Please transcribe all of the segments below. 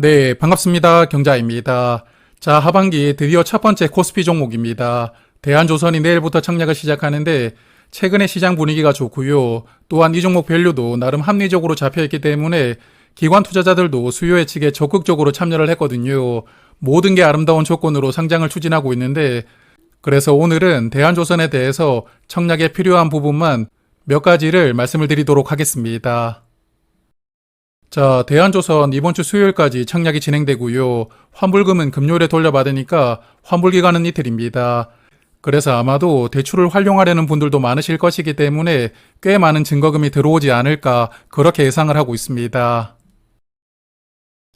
네, 반갑습니다. 경자입니다. 자, 하반기 드디어 첫 번째 코스피 종목입니다. 대한조선이 내일부터 청약을 시작하는데 최근에 시장 분위기가 좋고요. 또한 이 종목 밸류도 나름 합리적으로 잡혀있기 때문에 기관 투자자들도 수요 예측에 적극적으로 참여를 했거든요. 모든 게 아름다운 조건으로 상장을 추진하고 있는데 그래서 오늘은 대한조선에 대해서 청약에 필요한 부분만 몇 가지를 말씀을 드리도록 하겠습니다. 자, 대한조선 이번 주 수요일까지 청약이 진행되고요. 환불금은 금요일에 돌려받으니까 환불 기간은 이틀입니다. 그래서 아마도 대출을 활용하려는 분들도 많으실 것이기 때문에 꽤 많은 증거금이 들어오지 않을까 그렇게 예상을 하고 있습니다.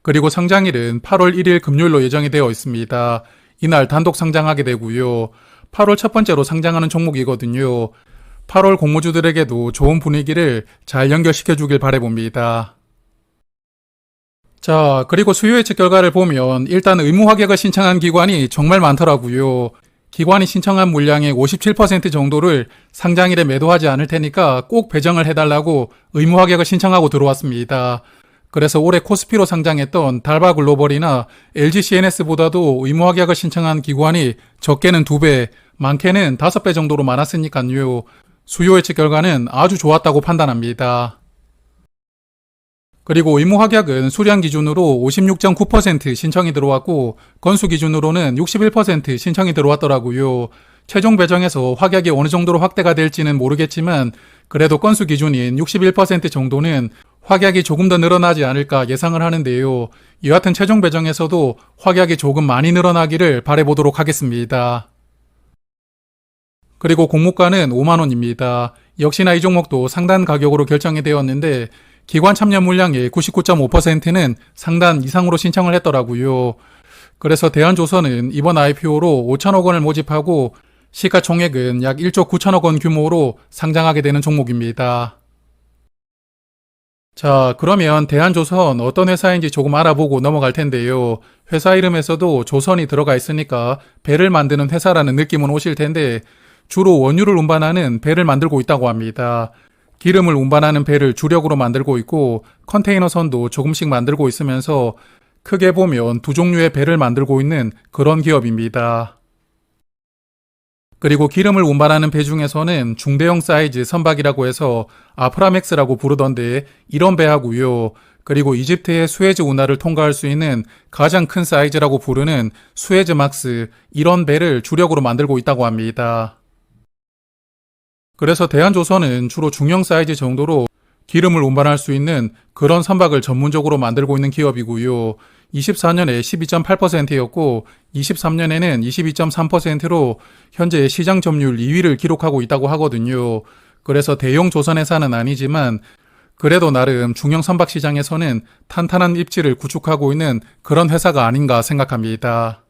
그리고 상장일은 8월 1일 금요일로 예정이 되어 있습니다. 이날 단독 상장하게 되고요. 8월 첫 번째로 상장하는 종목이거든요. 8월 공모주들에게도 좋은 분위기를 잘 연결시켜 주길 바래봅니다. 자, 그리고 수요 예측 결과를 보면 일단 의무 확약을 신청한 기관이 정말 많더라고요. 기관이 신청한 물량의 57% 정도를 상장일에 매도하지 않을 테니까 꼭 배정을 해달라고 의무 확약을 신청하고 들어왔습니다. 그래서 올해 코스피로 상장했던 달바 글로벌이나 LG CNS보다도 의무 확약을 신청한 기관이 적게는 2배, 많게는 5배 정도로 많았으니까요. 수요 예측 결과는 아주 좋았다고 판단합니다. 그리고 의무 확약은 수량 기준으로 56.9% 신청이 들어왔고 건수 기준으로는 61% 신청이 들어왔더라고요. 최종 배정에서 확약이 어느 정도로 확대가 될지는 모르겠지만 그래도 건수 기준인 61% 정도는 확약이 조금 더 늘어나지 않을까 예상을 하는데요. 여하튼 최종 배정에서도 확약이 조금 많이 늘어나기를 바래보도록 하겠습니다. 그리고 공모가는 5만원입니다. 역시나 이 종목도 상단 가격으로 결정이 되었는데 기관 참여 물량의 99.5%는 상단 이상으로 신청을 했더라고요. 그래서 대한조선은 이번 IPO로 5천억 원을 모집하고 시가총액은 약 1조 9천억 원 규모로 상장하게 되는 종목입니다. 자, 그러면 대한조선 어떤 회사인지 조금 알아보고 넘어갈 텐데요. 회사 이름에서도 조선이 들어가 있으니까 배를 만드는 회사라는 느낌은 오실 텐데 주로 원유를 운반하는 배를 만들고 있다고 합니다. 기름을 운반하는 배를 주력으로 만들고 있고 컨테이너선도 조금씩 만들고 있으면서 크게 보면 두 종류의 배를 만들고 있는 그런 기업입니다. 그리고 기름을 운반하는 배 중에서는 중대형 사이즈 선박이라고 해서 아프라맥스라고 부르던데 이런 배하고요. 그리고 이집트의 수에즈 운하를 통과할 수 있는 가장 큰 사이즈라고 부르는 수에즈 막스 이런 배를 주력으로 만들고 있다고 합니다. 그래서 대한조선은 주로 중형 사이즈 정도로 기름을 운반할 수 있는 그런 선박을 전문적으로 만들고 있는 기업이고요. 24년에 12.8%였고 23년에는 22.3%로 현재 시장 점유율 2위를 기록하고 있다고 하거든요. 그래서 대형 조선회사는 아니지만 그래도 나름 중형 선박 시장에서는 탄탄한 입지를 구축하고 있는 그런 회사가 아닌가 생각합니다.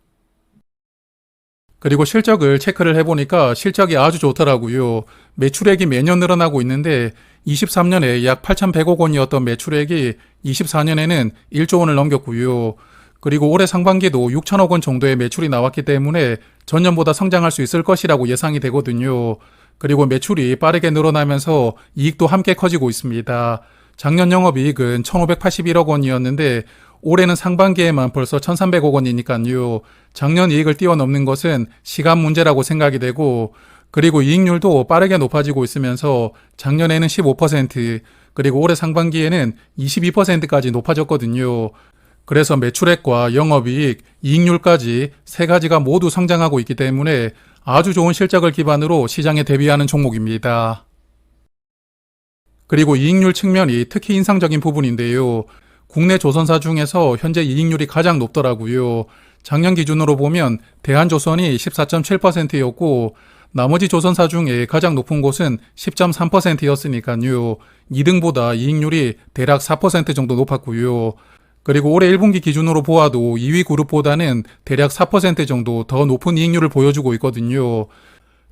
그리고 실적을 체크를 해보니까 실적이 아주 좋더라고요. 매출액이 매년 늘어나고 있는데 23년에 약 8,100억 원이었던 매출액이 24년에는 1조 원을 넘겼고요. 그리고 올해 상반기도 6천억 원 정도의 매출이 나왔기 때문에 전년보다 성장할 수 있을 것이라고 예상이 되거든요. 그리고 매출이 빠르게 늘어나면서 이익도 함께 커지고 있습니다. 작년 영업이익은 1,581억 원이었는데 올해는 상반기에만 벌써 1,300억 원이니까요. 작년 이익을 뛰어넘는 것은 시간 문제라고 생각이 되고 그리고 이익률도 빠르게 높아지고 있으면서 작년에는 15% 그리고 올해 상반기에는 22%까지 높아졌거든요. 그래서 매출액과 영업이익, 이익률까지 세 가지가 모두 성장하고 있기 때문에 아주 좋은 실적을 기반으로 시장에 대비하는 종목입니다. 그리고 이익률 측면이 특히 인상적인 부분인데요. 국내 조선사 중에서 현재 이익률이 가장 높더라고요. 작년 기준으로 보면 대한조선이 14.7%였고 나머지 조선사 중에 가장 높은 곳은 10.3%였으니까요. 2등보다 이익률이 대략 4% 정도 높았고요. 그리고 올해 1분기 기준으로 보아도 2위 그룹보다는 대략 4% 정도 더 높은 이익률을 보여주고 있거든요.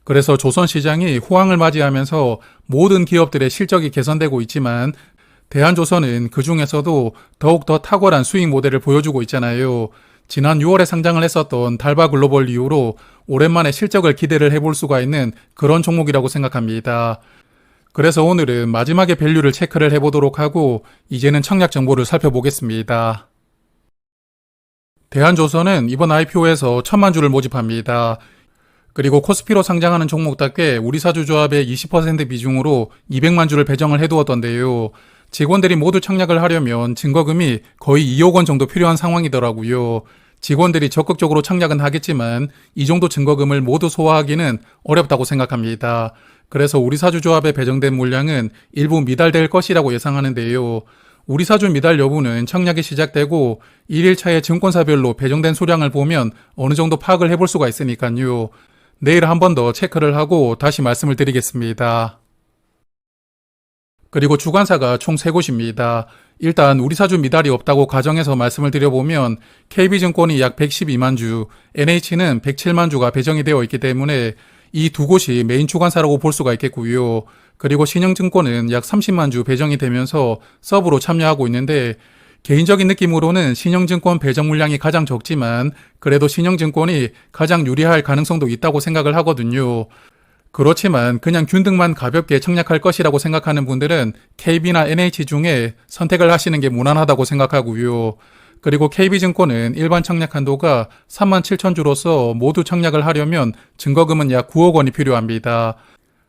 그래서 조선 시장이 호황을 맞이하면서 모든 기업들의 실적이 개선되고 있지만 대한조선은 그 중에서도 더욱 더 탁월한 수익 모델을 보여주고 있잖아요. 지난 6월에 상장을 했었던 달바 글로벌 이후로 오랜만에 실적을 기대를 해볼 수가 있는 그런 종목이라고 생각합니다. 그래서 오늘은 마지막에 밸류를 체크를 해보도록 하고 이제는 청약 정보를 살펴보겠습니다. 대한조선은 이번 IPO에서 천만 주를 모집합니다. 그리고 코스피로 상장하는 종목답게 우리 사주조합의 20% 비중으로 200만 주를 배정을 해두었던데요. 직원들이 모두 청약을 하려면 증거금이 거의 2억 원 정도 필요한 상황이더라고요. 직원들이 적극적으로 청약은 하겠지만 이 정도 증거금을 모두 소화하기는 어렵다고 생각합니다. 그래서 우리 사주조합에 배정된 물량은 일부 미달될 것이라고 예상하는데요. 우리 사주 미달 여부는 청약이 시작되고 1일차에 증권사별로 배정된 수량을 보면 어느 정도 파악을 해볼 수가 있으니까요. 내일 한 번 더 체크를 하고 다시 말씀을 드리겠습니다. 그리고 주관사가 총 3곳입니다. 일단 우리 사주 미달이 없다고 가정해서 말씀을 드려보면 KB증권이 약 112만 주, NH는 107만 주가 배정이 되어 있기 때문에 이 두 곳이 메인 주관사라고 볼 수가 있겠고요. 그리고 신영증권은 약 30만 주 배정이 되면서 서브로 참여하고 있는데 개인적인 느낌으로는 신영증권 배정 물량이 가장 적지만 그래도 신영증권이 가장 유리할 가능성도 있다고 생각을 하거든요. 그렇지만 그냥 균등만 가볍게 청약할 것이라고 생각하는 분들은 KB나 NH 중에 선택을 하시는 게 무난하다고 생각하고요. 그리고 KB증권은 일반 청약 한도가 3만 7천 주로서 모두 청약을 하려면 증거금은 약 9억 원이 필요합니다.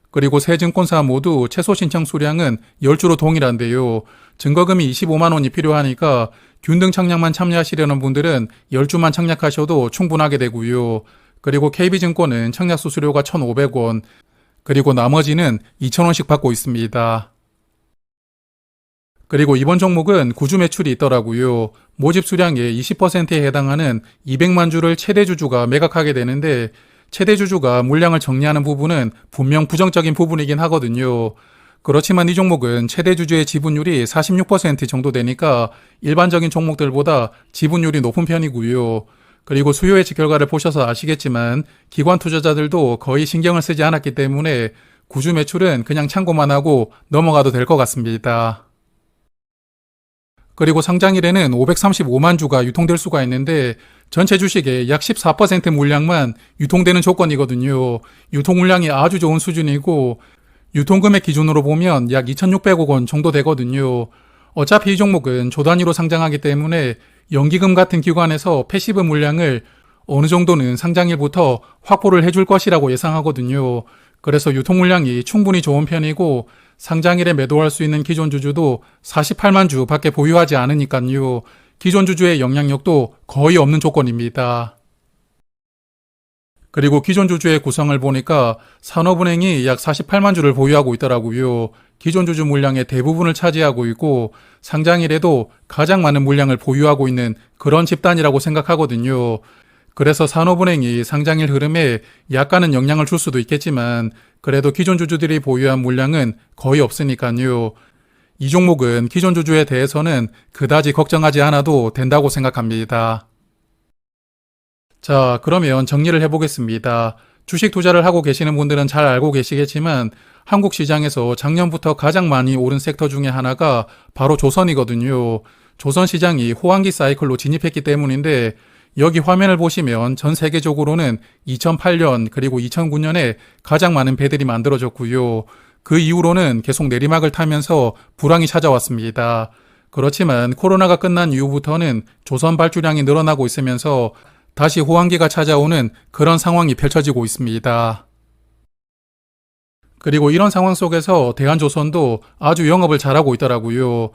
그리고 세 증권사 모두 최소 신청 수량은 10주로 동일한데요. 증거금이 25만 원이 필요하니까 균등 청약만 참여하시려는 분들은 10주만 청약하셔도 충분하게 되고요. 그리고 KB증권은 청약 수수료가 1,500원, 그리고 나머지는 2,000원씩 받고 있습니다. 그리고 이번 종목은 구주 매출이 있더라고요. 모집 수량의 20%에 해당하는 200만 주를 최대 주주가 매각하게 되는데 최대 주주가 물량을 정리하는 부분은 분명 부정적인 부분이긴 하거든요. 그렇지만 이 종목은 최대 주주의 지분율이 46% 정도 되니까 일반적인 종목들보다 지분율이 높은 편이고요. 그리고 수요 예측 결과를 보셔서 아시겠지만 기관 투자자들도 거의 신경을 쓰지 않았기 때문에 구주 매출은 그냥 참고만 하고 넘어가도 될 것 같습니다. 그리고 상장일에는 535만 주가 유통될 수가 있는데 전체 주식의 약 14% 물량만 유통되는 조건이거든요. 유통 물량이 아주 좋은 수준이고 유통금액 기준으로 보면 약 2,600억 원 정도 되거든요. 어차피 이 종목은 조 단위로 상장하기 때문에 연기금 같은 기관에서 패시브 물량을 어느 정도는 상장일부터 확보를 해줄 것이라고 예상하거든요. 그래서 유통 물량이 충분히 좋은 편이고 상장일에 매도할 수 있는 기존 주주도 48만 주 밖에 보유하지 않으니까요. 기존 주주의 영향력도 거의 없는 조건입니다. 그리고 기존 주주의 구성을 보니까 산업은행이 약 48만 주를 보유하고 있더라고요. 기존 주주 물량의 대부분을 차지하고 있고 상장일에도 가장 많은 물량을 보유하고 있는 그런 집단이라고 생각하거든요. 그래서 산업은행이 상장일 흐름에 약간은 영향을 줄 수도 있겠지만 그래도 기존 주주들이 보유한 물량은 거의 없으니까요. 이 종목은 기존 주주에 대해서는 그다지 걱정하지 않아도 된다고 생각합니다. 자, 그러면 정리를 해보겠습니다. 주식 투자를 하고 계시는 분들은 잘 알고 계시겠지만 한국 시장에서 작년부터 가장 많이 오른 섹터 중에 하나가 바로 조선이거든요. 조선 시장이 호황기 사이클로 진입했기 때문인데 여기 화면을 보시면 전 세계적으로는 2008년 그리고 2009년에 가장 많은 배들이 만들어졌고요. 그 이후로는 계속 내리막을 타면서 불황이 찾아왔습니다. 그렇지만 코로나가 끝난 이후부터는 조선 발주량이 늘어나고 있으면서 다시 호황기가 찾아오는 그런 상황이 펼쳐지고 있습니다. 그리고 이런 상황 속에서 대한조선도 아주 영업을 잘하고 있더라고요.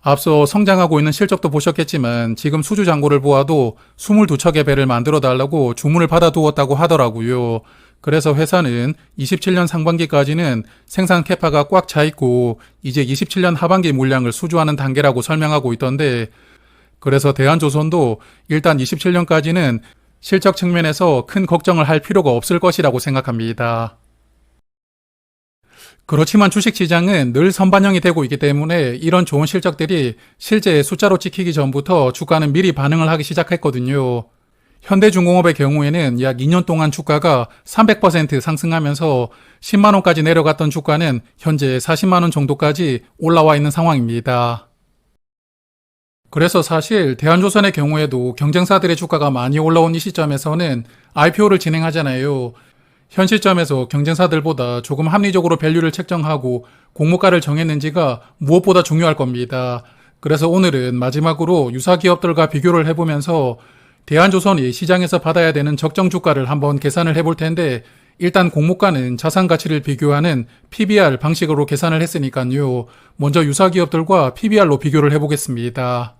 앞서 성장하고 있는 실적도 보셨겠지만 지금 수주 잔고를 보아도 22척의 배를 만들어 달라고 주문을 받아 두었다고 하더라고요. 그래서 회사는 27년 상반기까지는 생산 캐파가 꽉 차 있고 이제 27년 하반기 물량을 수주하는 단계라고 설명하고 있던데 그래서 대한조선도 일단 27년까지는 실적 측면에서 큰 걱정을 할 필요가 없을 것이라고 생각합니다. 그렇지만 주식시장은 늘 선반영이 되고 있기 때문에 이런 좋은 실적들이 실제 숫자로 찍히기 전부터 주가는 미리 반응을 하기 시작했거든요. 현대중공업의 경우에는 약 2년 동안 주가가 300% 상승하면서 10만원까지 내려갔던 주가는 현재 40만원 정도까지 올라와 있는 상황입니다. 그래서 사실 대한조선의 경우에도 경쟁사들의 주가가 많이 올라온 이 시점에서는 IPO를 진행하잖아요. 현 시점에서 경쟁사들보다 조금 합리적으로 밸류를 책정하고 공모가를 정했는지가 무엇보다 중요할 겁니다. 그래서 오늘은 마지막으로 유사 기업들과 비교를 해보면서 대한조선이 시장에서 받아야 되는 적정 주가를 한번 계산을 해볼 텐데 일단 공모가는 자산 가치를 비교하는 PBR 방식으로 계산을 했으니까요. 먼저 유사 기업들과 PBR로 비교를 해보겠습니다.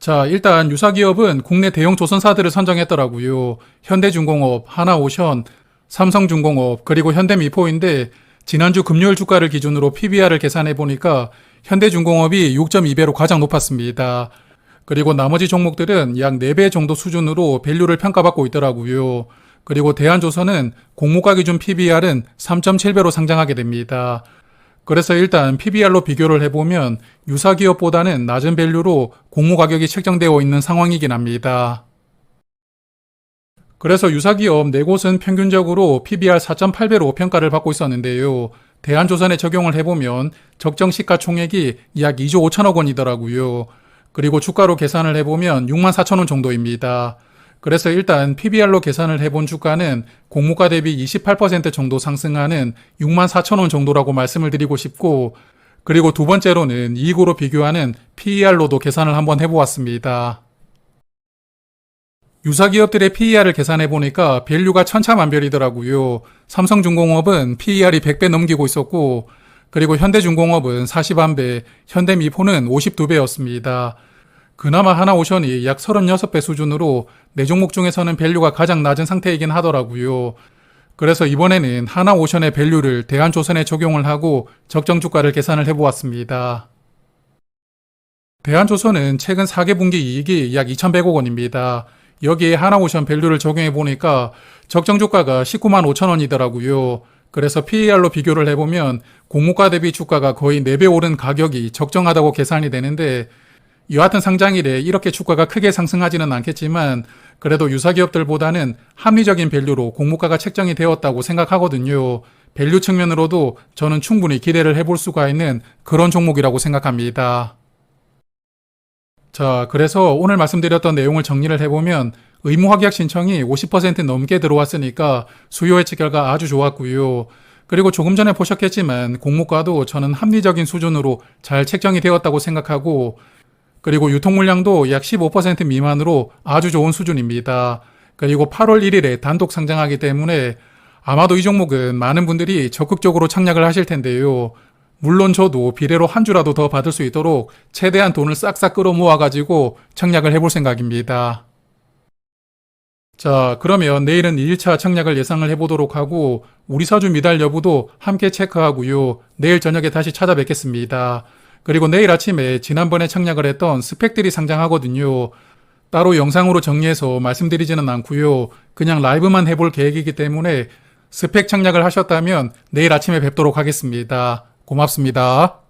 자, 일단 유사 기업은 국내 대형 조선사들을 선정했더라고요. 현대중공업, 하나오션, 삼성중공업, 그리고 현대미포인데 지난주 금요일 주가를 기준으로 PBR을 계산해 보니까 현대중공업이 6.2배로 가장 높았습니다. 그리고 나머지 종목들은 약 4배 정도 수준으로 밸류를 평가받고 있더라고요. 그리고 대한조선은 공모가 기준 PBR은 3.7배로 상장하게 됩니다. 그래서 일단 PBR로 비교를 해보면 유사 기업보다는 낮은 밸류로 공모 가격이 책정되어 있는 상황이긴 합니다. 그래서 유사 기업 4곳은 평균적으로 PBR 4.8배로 평가를 받고 있었는데요. 대한조선에 적용을 해보면 적정 시가총액이 약 2조 5천억 원이더라고요. 그리고 주가로 계산을 해보면 6만 4천 원 정도입니다. 그래서 일단 PBR로 계산을 해본 주가는 공모가 대비 28% 정도 상승하는 6만 4천 원 정도라고 말씀을 드리고 싶고, 그리고 두 번째로는 이익으로 비교하는 PER로도 계산을 한번 해보았습니다. 유사 기업들의 PER을 계산해 보니까 밸류가 천차만별이더라고요. 삼성중공업은 PER이 100배 넘기고 있었고, 그리고 현대중공업은 41배, 현대미포는 52배였습니다. 그나마 하나오션이 약 36배 수준으로 네 종목 중에서는 밸류가 가장 낮은 상태이긴 하더라고요. 그래서 이번에는 하나오션의 밸류를 대한조선에 적용을 하고 적정 주가를 계산을 해보았습니다. 대한조선은 최근 4개 분기 이익이 약 2,100억 원입니다. 여기에 하나오션 밸류를 적용해 보니까 적정 주가가 19만 5천 원이더라고요. 그래서 PER로 비교를 해보면 공모가 대비 주가가 거의 4배 오른 가격이 적정하다고 계산이 되는데 여하튼 상장일에 이렇게 주가가 크게 상승하지는 않겠지만 그래도 유사 기업들보다는 합리적인 밸류로 공모가가 책정이 되었다고 생각하거든요. 밸류 측면으로도 저는 충분히 기대를 해볼 수가 있는 그런 종목이라고 생각합니다. 자, 그래서 오늘 말씀드렸던 내용을 정리를 해보면 의무 확약 신청이 50% 넘게 들어왔으니까 수요 예측 결과 아주 좋았고요. 그리고 조금 전에 보셨겠지만 공모가도 저는 합리적인 수준으로 잘 책정이 되었다고 생각하고 그리고 유통 물량도 약 15% 미만으로 아주 좋은 수준입니다. 그리고 8월 1일에 단독 상장하기 때문에 아마도 이 종목은 많은 분들이 적극적으로 착약을 하실 텐데요. 물론 저도 비례로 한 주라도 더 받을 수 있도록 최대한 돈을 싹싹 끌어 모아가지고 청약을 해볼 생각입니다. 자, 그러면 내일은 2일차 청약을 예상을 해보도록 하고, 우리 사주 미달 여부도 함께 체크하고요. 내일 저녁에 다시 찾아뵙겠습니다. 그리고 내일 아침에 지난번에 청약을 했던 스펙들이 상장하거든요. 따로 영상으로 정리해서 말씀드리지는 않고요. 그냥 라이브만 해볼 계획이기 때문에 스펙 청약을 하셨다면 내일 아침에 뵙도록 하겠습니다. 고맙습니다.